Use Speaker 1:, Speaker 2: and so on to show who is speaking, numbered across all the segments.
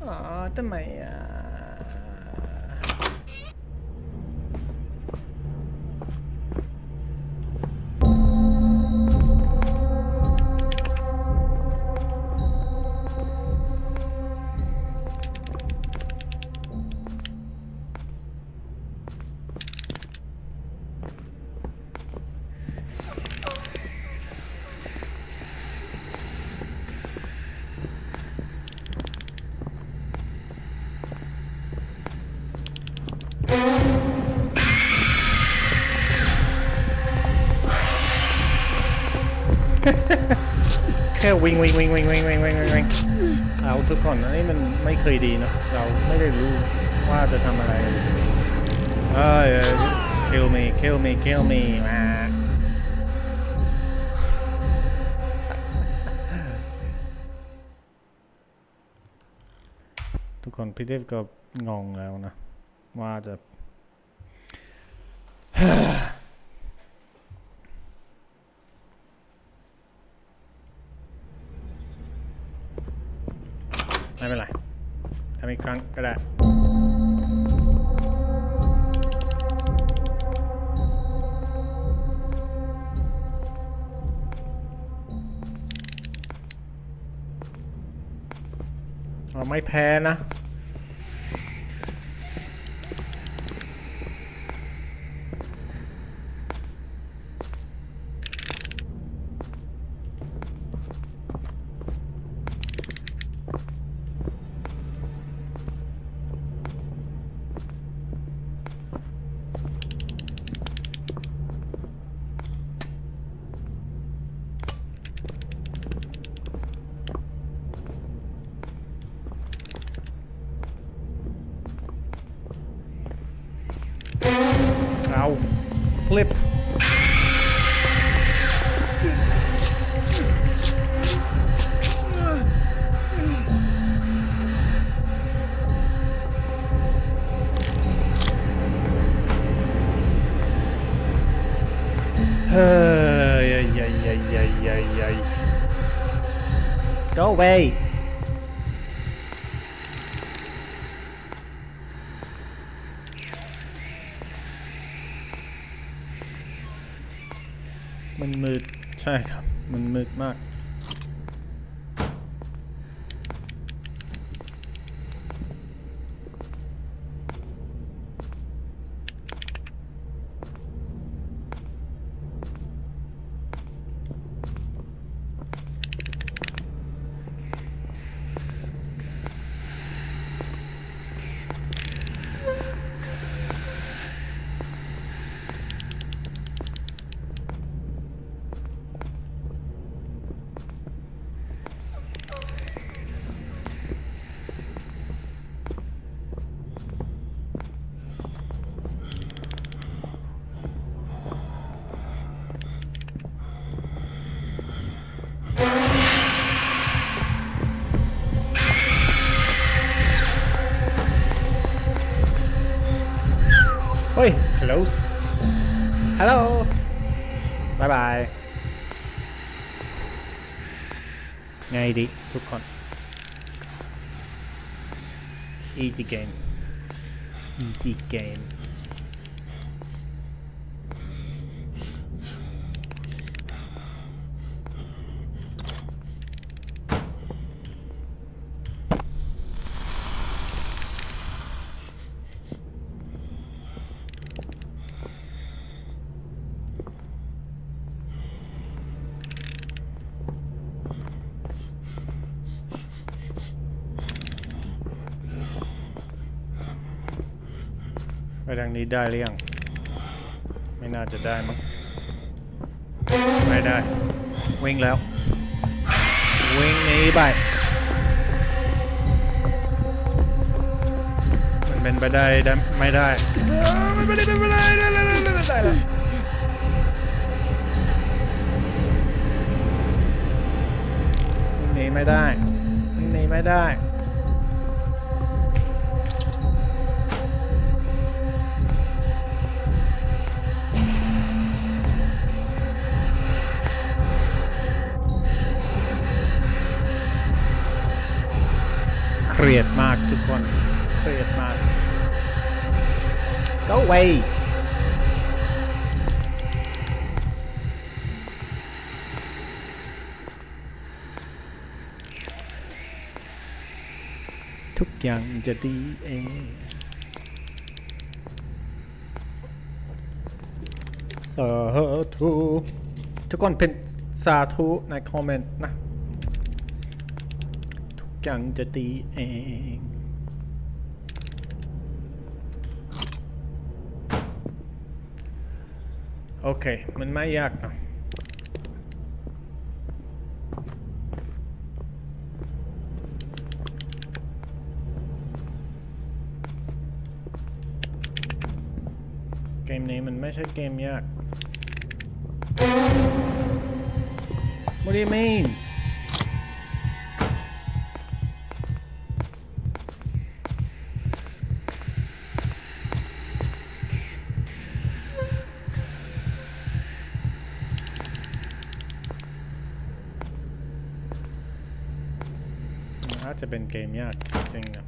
Speaker 1: 哦得未啊。 วิ่งวิ่งวิ่งวิ่งวิ่งวิ่งวิ่งวิ่งวิ่งเอาทุกคนอันนี้มันไม่เคยดีเนอะเราไม่ได้รู้ว่าจะทำอะไรเอ้ย kill me kill me kill me มาทุกคนพี่เดฟก็งงแล้วนะ ว่าจะ ไม่เป็นไรทำอีกครั้งก็ได้เราไม่แพ้นะ flip มันมืดใช่ครับ มันมืดมาก ฮ้ย close hello bye bye ไงดีทุกคน easy game easy game ทางนี้ได้หรือยัง ไม่น่าจะได้มั้ง ไม่ได้ วิ่งแล้ว วิ่งหนีไปมันเป็นไปได้ไดไม่ได้มันไม่ได้เป็นไปได้ได้ได้ได้ได้ได้แล้ววิ่งหนีไม่ได้วิ่งหนีไม่ได้ รียดมากทุกคน เครียดมาก go away ทุกอย่างจะดีเอง สาธุ ทุกคนเป็นสาธุในคอมเมนต์นะ ทุกอย่างจะดีเองโอเค มันไม่ยากนะเกมนี้มันไม่ใช่เกมยาก What do you mean? จะเป็นเกมยากจริงๆนะ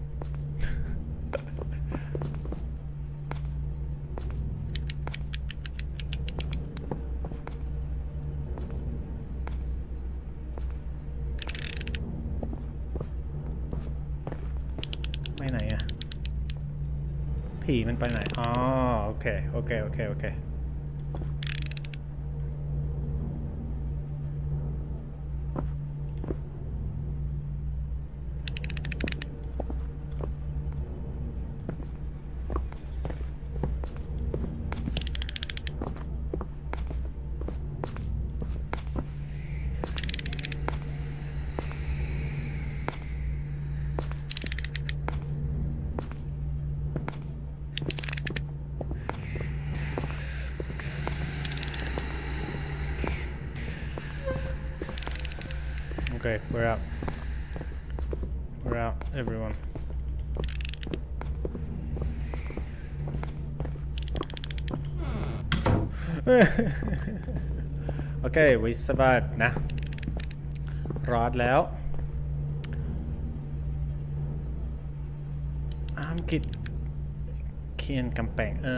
Speaker 1: ไปไหนอะผีมันไปไหน อ๋อ โอเค โอเค โอเค โอเค Okay, we're out. We're out, everyone. okay, we survived นะ รอดแล้ว อ้ามกิดเขียนกำแพงเอ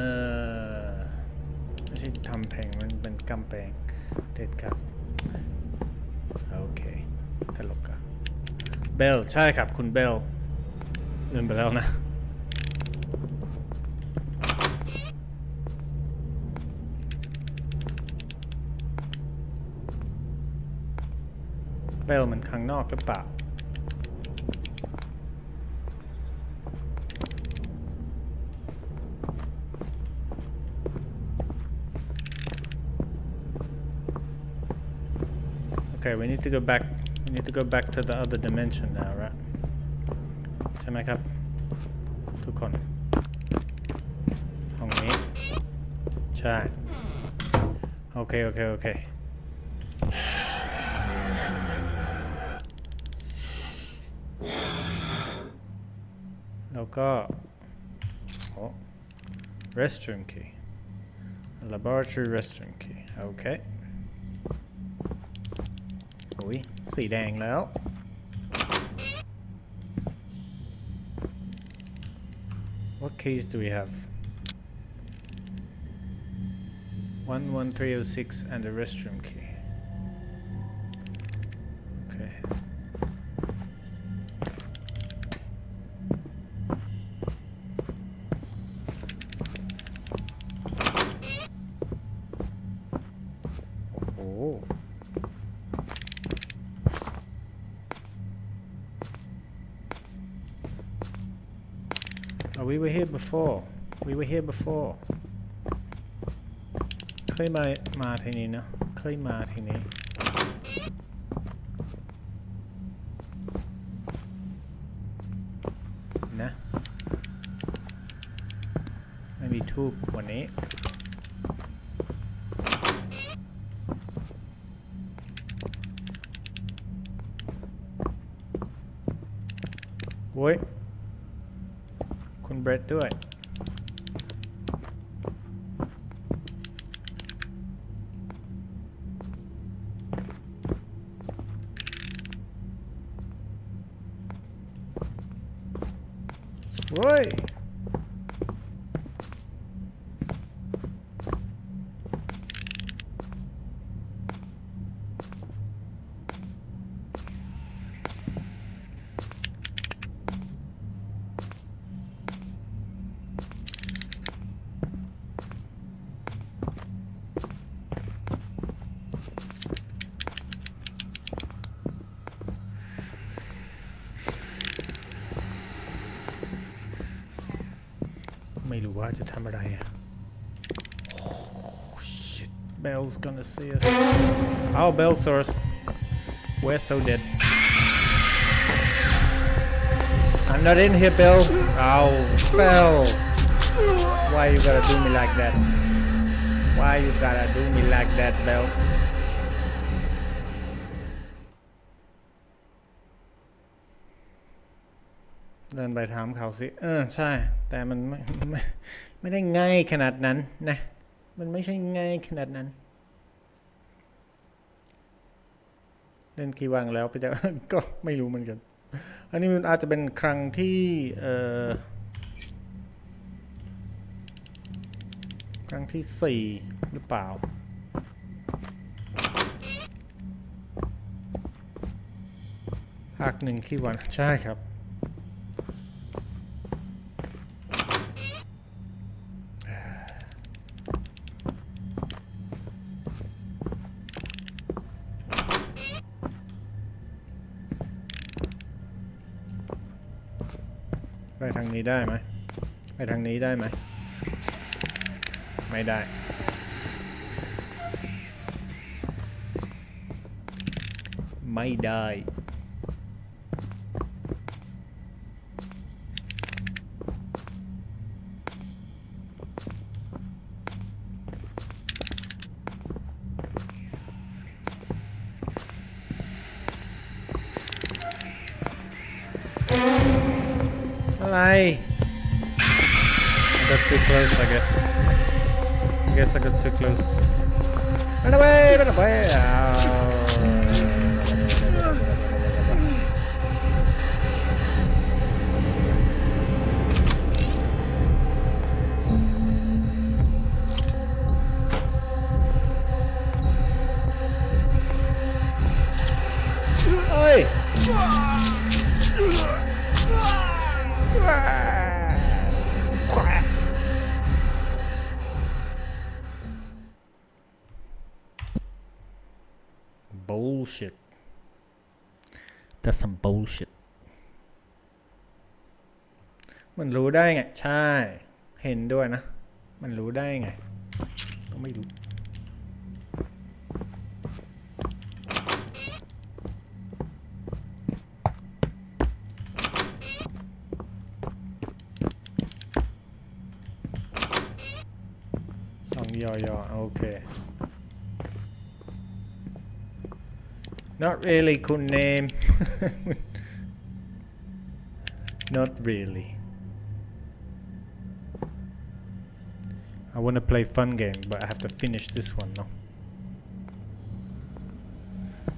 Speaker 1: อ ไม่ใช่ทำแพงมันเป็นกำแพงเด็ดครับ โอเคตลกอะ เบลใช่ครับคุณเบลลืมไปแล้วนะเบลมันข้างนอกหรือเปล่า Okay, we need to go back. We need to go back to the other dimension now, right? ใช่ไหมครับ ทุกคน ห้องนี้ ใช่ โอเค โอเค โอเค แล้วก็โอ้ restroom key laboratory restroom key โอเค อุ้ยสีแดงแล้ว What keys do we have? 11306 and the restroom key. Before. We were here before. เคยมา มาที่นี่นะ เคยมาที่นี่นะ ไม่มีทูบวันนี้โว้ย คุณเ I did hammer it here. Oh, shit. Bell's gonna see us. Oh, Bell source. We're so dead. I'm not in here, Bell. Oh, Bell. Why you gotta do me like that? Why you gotta do me like that, Bell? นไปถามเขาสิ เออใช่ แต่มันไม่ไม่ไม่ได้ง่ายขนาดนั้นนะ มันไม่ใช่ง่ายขนาดนั้น เล่นกี่วังแล้วไปจะก็ไม่รู้เหมือนกัน อันนี้มันอาจจะเป็นครั้งที่เอ่อครั้งที่สี่หรือเปล่าภาคหนึ่งขี้วันใช่ครับ นี้ได้ไหมไปทางนี้ได้ไหม ไม่ได้ ไม่ได้ I got too close, I guess. I guess I got too close. Run away, run away! Oh. Bullshit. That's some bullshit. มันรู้ได้ไง ใช่ เห็นด้วยนะ มันรู้ได้ไง ก็ไม่รู้ต้องย่อๆโอเค not really คุณ name not really I want to play fun game but I have to finish this one no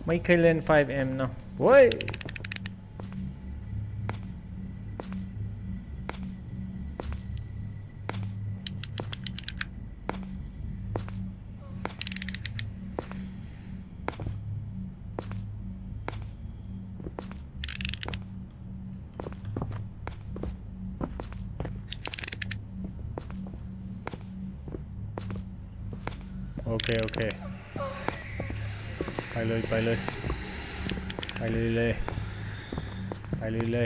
Speaker 1: ไม่เคยเล่น 5M เน เว้ยโอเคโอเค ไปเลยไปเลย ไปเลยเลย ไปเลยเลย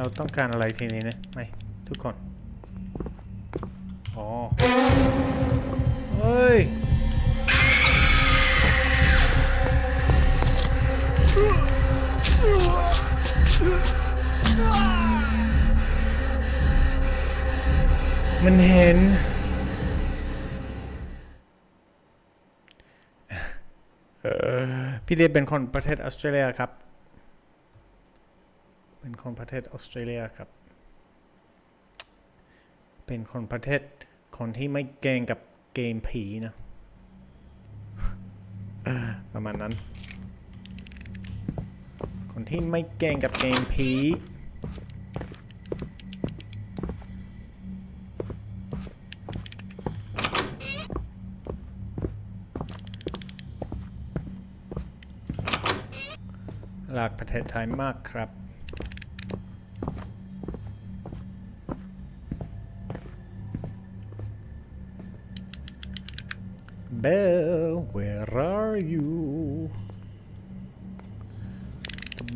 Speaker 1: เราต้องการอะไรทีนี้นะไม่ทุกคนอ๋อเฮ้ยมันเห็น พี่เดฟเป็นคนประเทศออสเตรเลียครับ คนประเทศออสเตรเลียครับ เป็นคนประเทศคนที่ไม่เก่งกับเกมผีนะ ประมาณนั้น คนที่ไม่เก่งกับเกมผีรักประเทศไทยมากครับ Belle where are you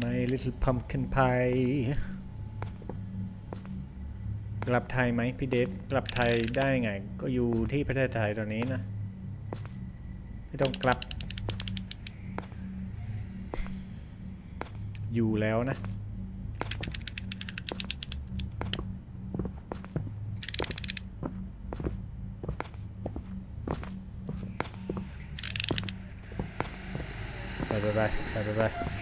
Speaker 1: my little pumpkin pie กลับไทยไหมพี่เดฟกลับไทยได้ไง ก็อยู่ที่ประเทศไทยตอนนี้นะ ไม่ต้องกลับ อยู่แล้วนะ ไปไปไ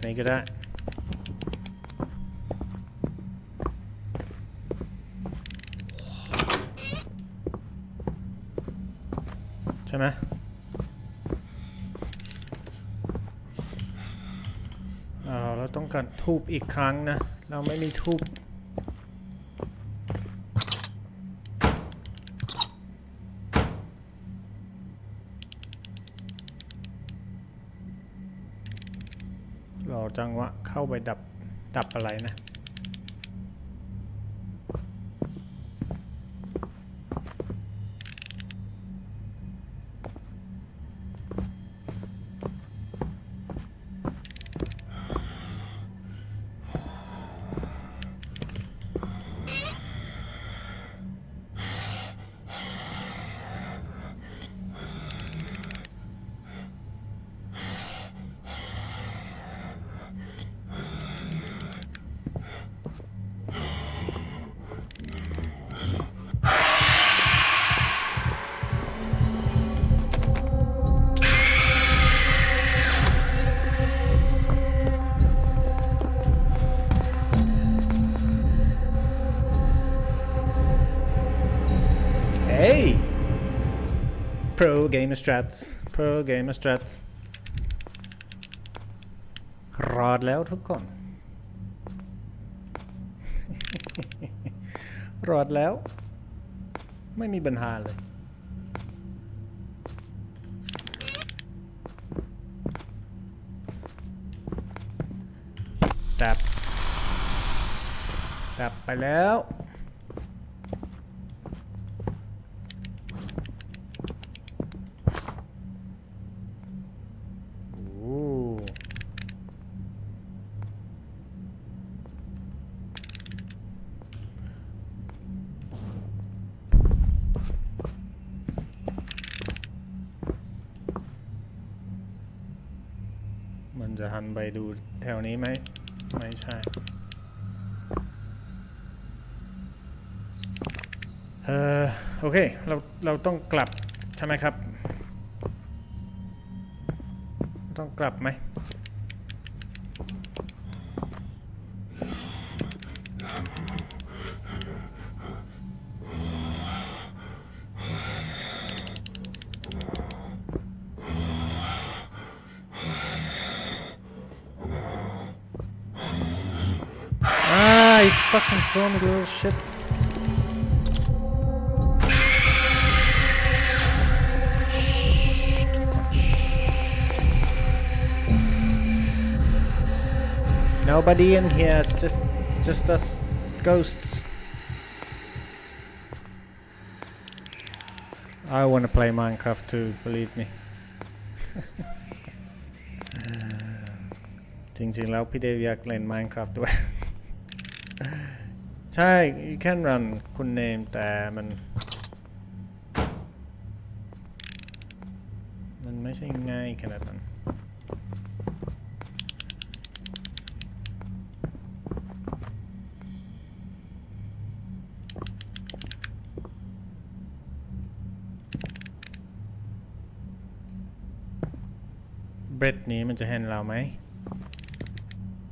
Speaker 1: นนี้ก็ได้ ใช่ไหมเราต้องการทูบอีกครั้งนะ เราไม่มีทูบ ไปดับดับอะไรนะ Pro Gamer Strats Pro Gamer Strats รอดแล้วทุกคน รอดแล้ว ไม่มีปัญหาเลยดับดับไปแล้ว โอ้มันจะหันไป ดูแถวนี้ไหม ไม่ใช่ เออโอเค เรา เราต้องกลับ ใช่ไหมครับ ต้องกลับไหม fucking saw me, little shit. Shh. Nobody in here. It's just, it's just us ghosts. I want to play Minecraft too. Believe me. จริงๆ แล้วพี่เดวอยากเล่น Minecraft ด้วย ใช่ you can run คุณเนมแต่มัน มันไม่ใช่ง่ายขนาดนั้นเบรดนี้มันจะเห็นเราไหม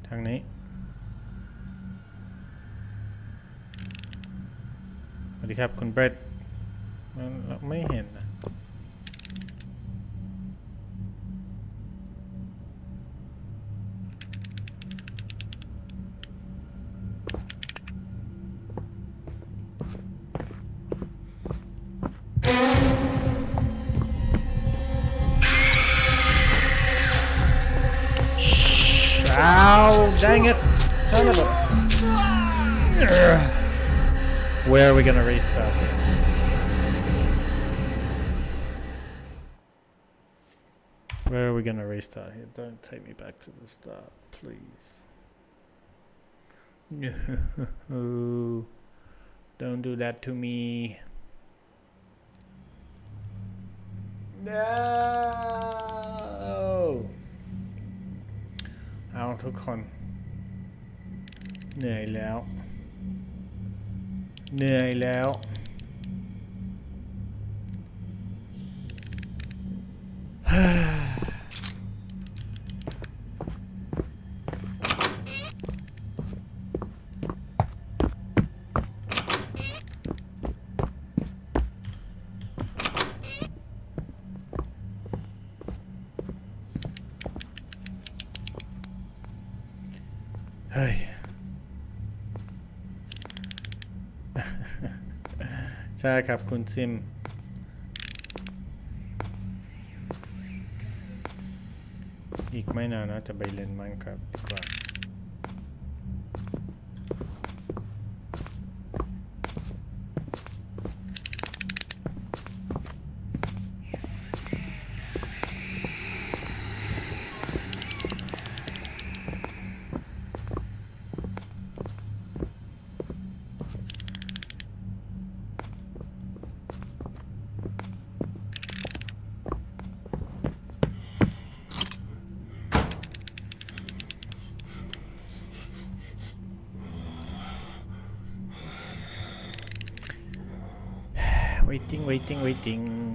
Speaker 1: ทางนี้ สวัสดี ครับคุณเบรดมันเราไม่เห็นนะ Ow, dang it, son of a. Where are we gonna restart? Where are we gonna restart here? Don't take me back to the start, please. No, don't do that to me. No. เอาทุกคน เหนื่อยแล้ว เหนื่อยแล้ว เฮ้ย ใช่ครับคุณซิม อีกไม่นานนะจะไปเล่นมันครับดีกว่า waiting waiting waiting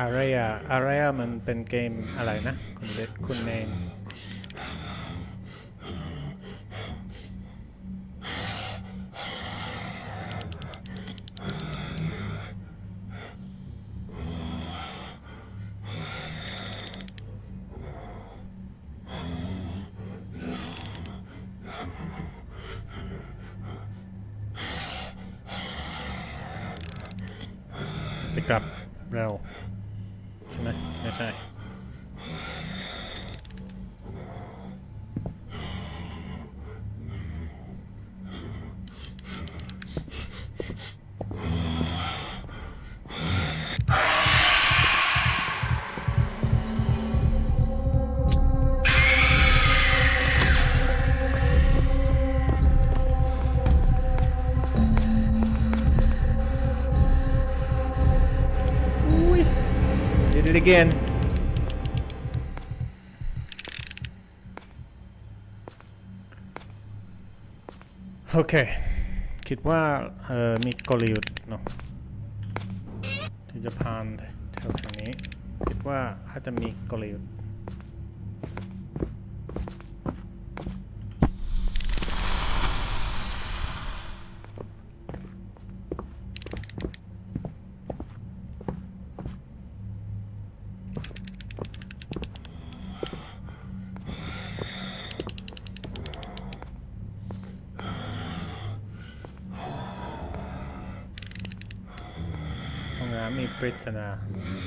Speaker 1: อะไรอะอะไรอะมันเป็นเกมอะไรนะ คุณเดคุณเนมจะกลับเร็ว ช่ไเค คิดว่าเออมีกลยุทธ์เนาะที่จะผ่านแถวทางนี้ คิดว่าอาจจะมีกลยุทธ์ ห้องน้ำ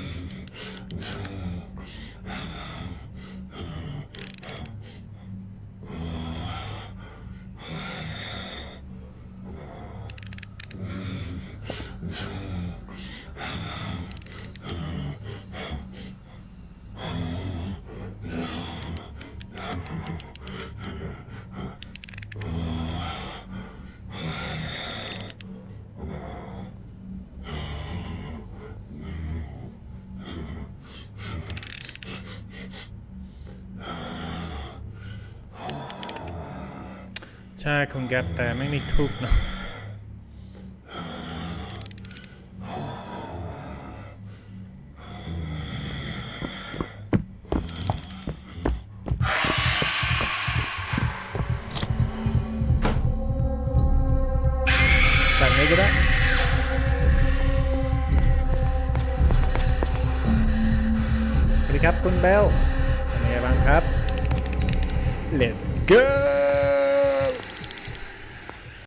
Speaker 1: ใช่คงแกแต่ไม่มีทุบเนาะ